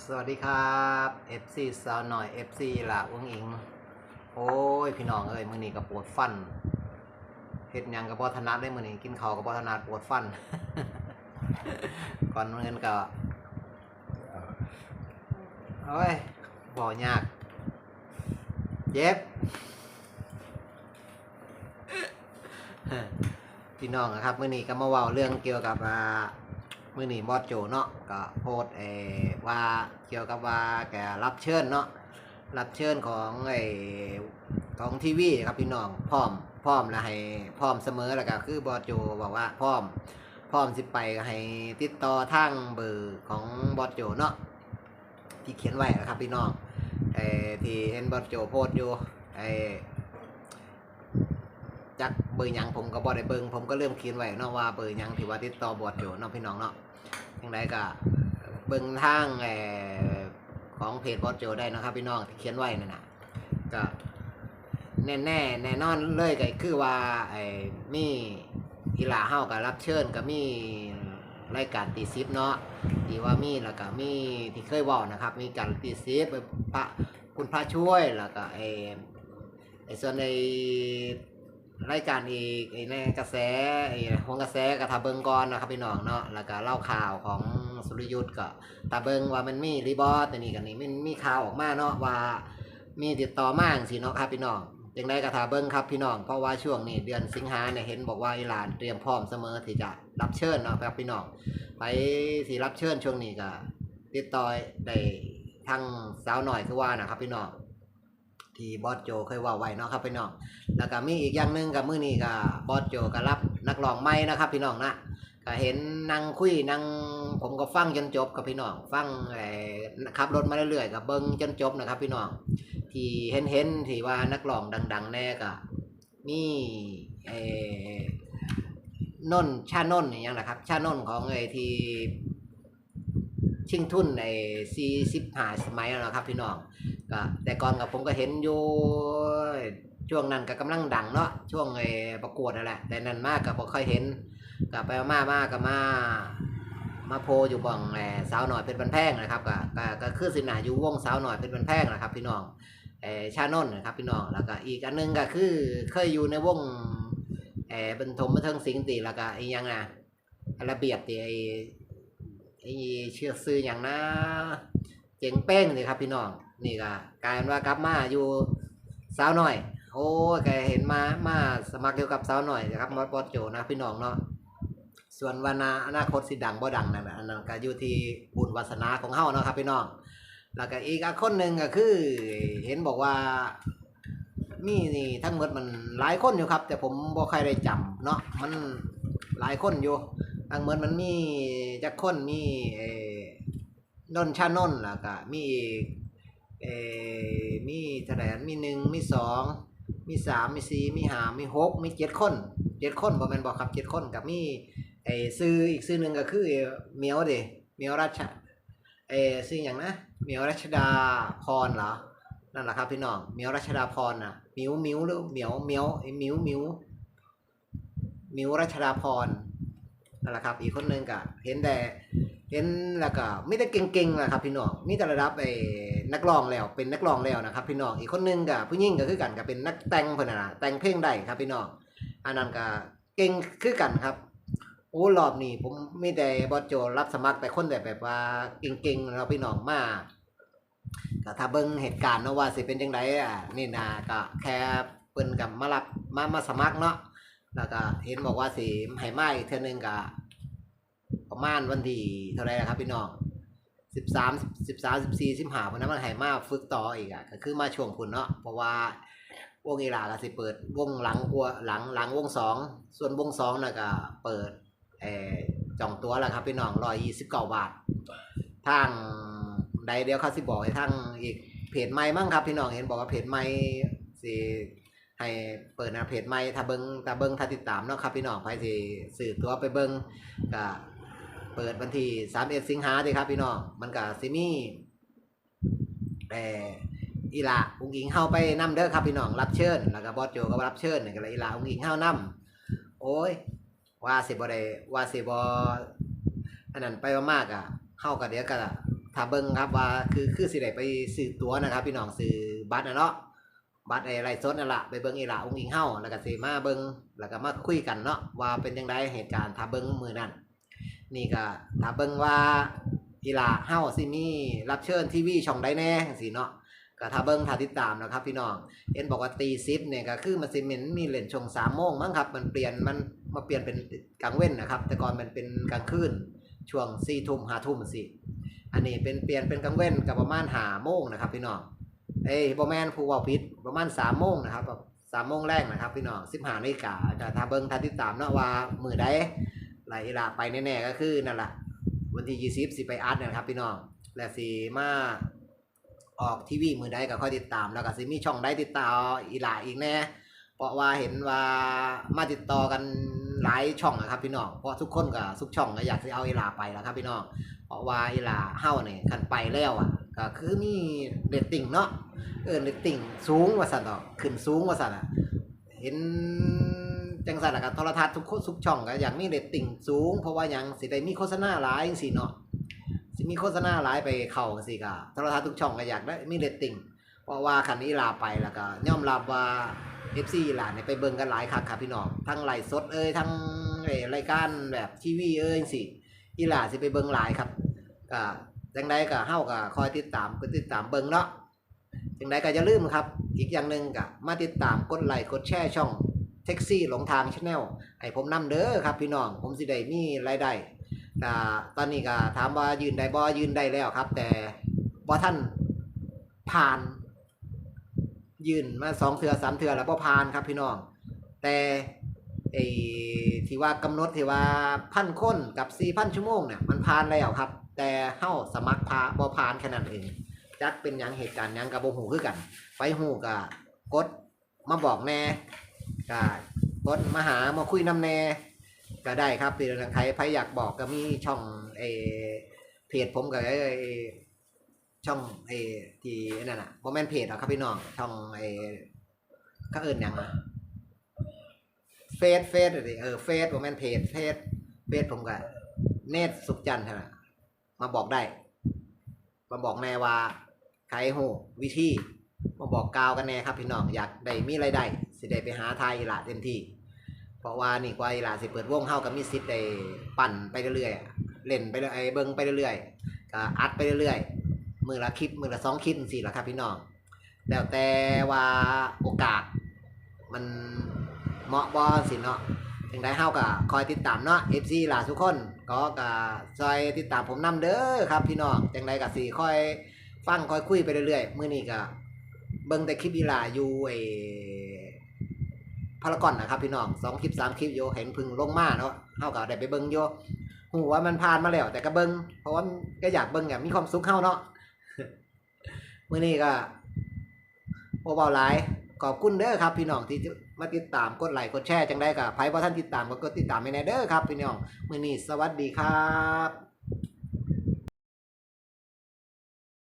สวัสดีครับ FC สาวหน่อย FC ละอุ้งอิง โอ้ย พี่น้องเอ้ยมือนี้ก็ปวดฟันเฮ็ดยังก็บ่ถนัดได้มือนี้กินข้าวก็บ่ถนัดปวดฟัน ก่อนเงินก็โอ้ยบ่ยากเจ็บพี่น้องอะครับมือนี้ก็มาเว้าเรื่องเกี่ยวกับอ่า มื้อนี้บอสโจเนาะก็โพสเอว่าเกี่ยวกับว่าแกรับเชิญเนาะรับเชิญของไอของทีวีครับพี่น้องพร้อมพร้อมแล้วให้พร้อมเสมอแล้วก็คือบอสโจบอกว่าพร้อมพร้อมสิไปก็ให้ติดต่อทางเบอร์ของบอสโจเนาะที่เขียนไว้นะครับพี่น้องไอที่เห็นบอสโจโพสอยู่ไอ เบอร์ยังผมก็บ่ได้เบิงผมก็เริ่มเขียนไว้เนาะว่าเบอร์ยังที่ว่าติดต่อบอดอยู่เนาะพี่น้องเนาะจังไดก็เบิงทางเอ่อของเพจบอดโจได้นะครับพี่น้องที่เขียนไว้นั่นน่ะก็แน่แน่แน่นอนเลยก็คือว่าไอ้มีอีหลาเฮาก็รับเชิญก็มีรายการตีซิปเนาะที่ว่ามีแล้วก็มีที่เคยว้านะครับ มีการตีซิปพระคุณพระช่วยแล้วก็ไอ้ไอ้ส่วนใน รายการอีกในกระแสไอ้องกระแสกับทาเบิงก่อนนะครับพี่น้องเนาะแล้วก็เล่าข่าวของสุริยุทธ์ก็ตาเบิงว่ามันมีรีบอสแต่นี่กันนี่มันมีข่าวออกมาเนาะว่ามีติดต่อมาจังสิเนาะครับพี่น้องยังได้กระทาเบิงครับพี่น้องเพราะว่าช่วงนี้เดือนสิงหาเนี่ยเห็นบอกว่าอิหร่านเตรียมพร้อมเสมอที่จะรับเชิญเนาะครับพี่น้องไปที่รับเชิญช่วงนี้ก็ติดต่อได้ทางสาวหน่อยคือว่านะครับพี่น้อง ที่บอสโจเคยว่าไว้เนาะครับพี่น้อง แล้วก็มีอีกอย่างหนึ่งกับมือนี้กับบอสโจก็รับนักร้องใหม่นะครับ พี่น้องนะก็เห็นนั่งคุยนั่งผมก็ฟังจนจบกับพี่น้อง ฟังไอ้ขับรถมาเรื่อยๆกับเบิ้งจนจบนะครับ พี่น้อง ที่เห็นเห็นๆที่ว่านักร้องดัง ๆ แน่ก็มีไอ้นนชานนอย่างนะครับ ชานนของไอ้ที่ชิงทุนไอ้ซีสิบหาสมัยแล้วนะครับพี่น้อง ก็แต่ก่อนกับผมก็เห็นอยู่ช่วงนั้นก็กำลังดังเนาะช่วงไอ้ประกวดนั่นแหละแต่นั้นมากก็บ่ค่อยเห็นก็ไปมามากก็มามาโพอยู่บ่องแหน่สาวหน่อยเป็นบันแพงนะครับก็ก็ก็คือสินาอยู่วงสาวหน่อยเป็นบันแพงนะครับ พี่น้องเอชานนท์นะครับพี่น้องแล้วก็อีกอันหนึงก็คือเคยอยู่ในวงเอบรรทมบันเทิงสิงตีแล้วก็อีกยังอะระเบียบตีไอ้ไอ้เชื่อซื้ออย่างนะเจ๋งเป้งเลยครับพี่น้อง นี่ก็กลายเป็นว่ากลับมาอยู่สาวหน่อย โอ้ยแกเห็นมามาสมัครเกี่ยวกับสาวหน่อยนะครับมอสบอสโจนะพี่น้องเนาะส่วนวันนาอนาคตสิดังบ่ดังนั่นน่ะอันนั้นก็อยู่ที่บุญวาสนาของเฮาเนาะครับพี่น้องแล้วก็อีกอคนหนึ่งก็คือ เห็นบอกว่ามีนี่ทั้งหมดมันหลายคนอยู่ครับ แต่ผมบ่ใครได้จำเนาะมันหลายคนอยู่ทั้งหมดมันมีจักคนมีเอ่อนนชานนแล้วก็มีอีก เอมีเท่าไหร่อันมีหนึ่งมีสองมีสามมีสี่มีห้ามีหกมีเจ็ดคนเจ็ดคนบ่แม่นบอกครับเจ็ดคนกับมีไอซื้ออีกซื้อหนึ่งก็คือเมียวเดเมียวราชเอซื้ออย่างนะเมียวรัชดาพรเหรอนั่นแหละครับพี่น้องเมียวรัชดาพรน่ะมิวมิวหรือเมียวเมียวไอมิวมิวมิวรัชดาพรนั่นแหละครับ อีกคนหนึ่งก็เห็นแต่ เห็นแล้วก็มีแต่เก่งๆนะครับ พี่น้องมีแต่ระดับไอ้นักร้องแล้วเป็นนักร้องแล้วนะครับ พี่น้องอีกคนหนึงก็ผู้หญิงก็คือกันก็เป็นนักแต่งเพิ่นน่ะแต่งเพลงได้ครับ พี่น้องอันนั้นก็เก่งคือกันครับโอ้รอบนี้ผมมีแต่บอสโจรับสมัครแต่คนแต่แบบว่าเก่งๆเราะพี่น้องมากก็ถ้าเบิ่งเหตุการณ์เนาะว่าสิเป็นจังไดอะนี่นะก็แค่เปิ้นกับมารับมามาสมัครเนาะแล้วก็เห็นบอกว่าสิให้มาอีกเทื่อนึงก็ ประมาณวันที่เท่าไร่นะครับพี่น้อง13 13 14 15พุ่นนั้นมันให้มาฝึกต่ออีกอะก็คือมาช่วงพุ่นเนาะเพราะว่าวงอีหลาก็สิเปิดวงหลังกลัวหลังหลังวงสองส่วนวงสองน่ะก็เปิดเออจองตัวแล้วครับพี่น้อง129บาททางใดเดียวเขาสิบอกให้ทางอีกเพจใหม่มั้งครับพี่น้องเห็นบอกว่าเพจใหม่สิให้เปิดนะเพจใหม่ถ้าเบิงถ้าเบิงถ้าติดตามเนาะครับพี่น้องไปสิสื่อตัวไปเบิงก็ เปิดวันที่31สิงหาเด้ครับพี่น้องมันก็สิมี่เอออีลาอุ้งอิงเฮาไปนํเด้อครับพี่น้องรับเชิญแล้วก็บอสโจก็รับเชิญนี่ก็เลยอีลาอุ้งอิงเฮานํโอ้ยว่าสิบ่ได้ว่าสิบ่อันนั้นไปมากๆอะเฮาก็เดี๋ยวก็ถ้าเบิ่งครับว่าคือคือสิได้ไปซื้อตั๋วนะครับพี่น้องซื้อบัตรนะเนาะบัตรไอ้ไรสดนั่นล่ะไปเบิ่งอีลาองค์อิงเฮาแล้วก็สิมาเบิ่งแล้วก็มาคุยกันเนาะว่าเป็นจังไดเหตุการณ์ถ้าเบิ่งมือนั้น นี่ก็ถ้าเบิ่งว่าอีหล่าเฮาสิมีรับเชิญทีวีช่องใดแน่จังซี่เนาะก็ถ้าเบิ่งถ้าติดตามนะครับ พี่น้องเห็นบอกว่าตี10เนี่ยก็คือมันสิมีมีเล่นช่วง3โมงมั้งครับ มันเปลี่ยนมันมาเปลี่ยนเป็นกลางเว้นนะครับ แต่ก่อนมันเป็นกลางคืนช่วง4ทุ่ม5ทุ่มสิอันนี้เป็นเปลี่ยนเป็นกลางเว้นกับประมาณหาโมงนะครับ พี่น้องเอ้ยประมาณผู้ว่าพิษประมาณสามโมงนะครับสามโมงแรกนะครับ พี่น้องสิบห้านาฬิกาจะถ้าเบิ้งถ้าติดตามเนาะว่ามือใด ไหลลาไปแน่ๆก็คือนั่นแหละวันที่ยี่สิบสิไปอาร์ตนะครับพี่น้องและสีมาออกทีวีมือใดก็ค่อยติดตามแล้วก็สิมีช่องใดติดตามอีหลาอีกแน่เพราะว่าเห็นว่ามาติดต่อกันหลายช่องนะครับพี่น้องเพราะทุกคนก็ทุกช่องก็อยากจะเอาอีหลาไปแล้วครับพี่น้องเพราะว่าอีหลาเฮาเนี่ยคันไปแล้วอะก็คือมีเรตติ้งเนาะเออเรตติ้งสูงว่าสั่นดอขึ้นสูงว่าสันอะเห็น จังสันละกับโทรทัศน์ทุกทุกช่องก็อยากมีเรตติ้งสูง เพราะว่าหยังสิได้มีโฆษณาหลายจังซี่เนาะสิมีโฆษณาหลายไปเข้าจังซี่ก็โทรทัศน์ทุกช่องก็อยากได้มีเรตติ้งเพราะว่าคันอีหลาไปแล้วก็ยอมรับว่า FC อีหลาเนี่ยไปเบิ่งกันหลายคักครับพี่น้องทั้งไลฟ์สดเอ้ยทั้งรายการแบบทีวีเอ้ยจังซี่อีหลาสิไปเบิ่งหลายครับก็จังใดก็เฮาก็คอยติดตามก็ติดตามเบิ่งเนาะจังใดก็อย่าลืมครับ อีกอย่างหนึ่งก็มาติดตามกดไลค์กดแชร์ช่อง แท็กซี่หลงทางชาแนลให้ผมนำเด้อครับพี่น้องผมสิได้มีรายได้ตอนนี้ก็ถามว่ายืนได้บ่ยืนได้แล้วครับ แต่บ่ท่านผ่านยืนมาสองเทือสามเทือแล้วบ่ผ่านครับพี่น้อง แต่ไอ้ที่ว่ากำหนดที่ว่าพันคนกับสี่พันชั่วโมงเนี่ยมันผ่านแล้วครับ แต่เฮาสมัครพาบ่ผ่านแค่นั้นเองจักเป็นยังเหตุการณ์ยังกับบ่ฮู้คือกัน ไปฮู้ก็กดมาบอกแน่ ก็กดมาหามาคุยนำแน่ก็ได้ครับพี่น้องใครใครอยากบอกก็มีช่องไอ้เพจผมกับไอช่องไอ้ที่นั่นน่ะบ่แมนเพจหรอครับพี่น้องช่องไอ้เขาเอิ้นหยังอะเฟซเฟซเลยเออเฟซผมแมนเพจเฟซเฟซผมก็เนตสุขจันทร์นะมาบอกได้ มาบอกแน่ว่าใครหูวิธีมาบอกกาวกันแน่ครับพี่น้องอยากได้มีรายได้ สิได้ไปหาทายอีหลาเต็มที่ เพราะว่านี่กว่าอีหลาสิเปิดวงเฮากับมีสิทธิ์ได้ปั่นไปเรื่อยๆเล่นไปเรื่อยเบิ่งไปเรื่อยๆก็อัดไปเรื่อยๆมือละคลิปมือละสองคลิปสี่ละครับพี่น้องแล้วแต่ว่าโอกาสมันเหมาะบ่สิเนาะถึงได้เฮาก็คอยติดตามเนาะ FC ล่ะทุกคน ก็ก็ซอยติดตามผมนํเด้อครับพี่น้องจังไดก็สิคอยฟังคอยคุยไปเรื่อยๆมื้อนี้ก็เบิ่งแต่คลิปอีหลาอยู่ไอ้ พารากอนนะครับพี่น้องสองคลิปสามคลิปอยู่เห็นพึ่งลงมาเนาะเฮาก็ได้ไปเบิ่งอยู่ฮู้ว่ามันผ่านมาแล้วแต่ก็เบิ่งเพราะว่าก็อยากเบิ่งอย่างมีความสุขเฮาเนาะมื้อนี้ก็โอเบาหลายขอบคุณเด้อครับพี่น้องที่มาติดตามกดไลค์กดแชร์จังได้กับไพ่พอท่านติดตามก็กดติดตามไปในเด้อครับพี่น้องมื้อนี้สวัสดีครับ